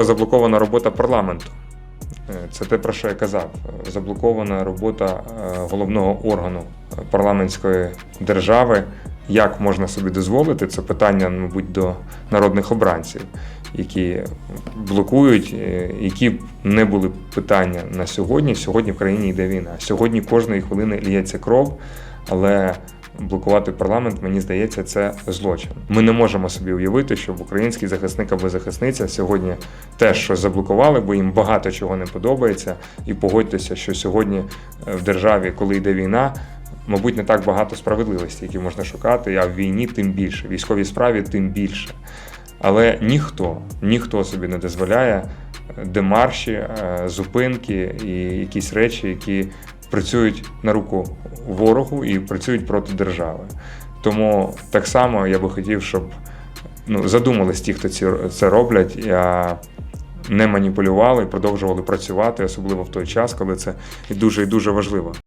Заблокована робота парламенту. Е, Це те, про що я казав. Заблокована робота е, головного органу парламентської держави. Як можна собі дозволити? Це питання, мабуть, до народних обранців, які блокують, е, які не були питання на сьогодні. Сьогодні в країні йде війна. Сьогодні кожної хвилини ліється кров, але блокувати парламент, мені здається, це злочин. Ми не можемо собі уявити, щоб український захисник або захисниця сьогодні теж щось заблокували, бо їм багато чого не подобається. І погодьтеся, що сьогодні е, в державі, коли йде війна, мабуть, не так багато справедливості, які можна шукати, а в війні тим більше, в військовій справі тим більше. Але ніхто, ніхто собі не дозволяє е, демарші, е, зупинки і якісь речі, які працюють на руку ворогу і працюють проти держави. Тому так само я би хотів, щоб ну, задумались ті, хто ці, це роблять, а не маніпулювали, продовжували працювати, особливо в той час, коли це дуже і дуже важливо.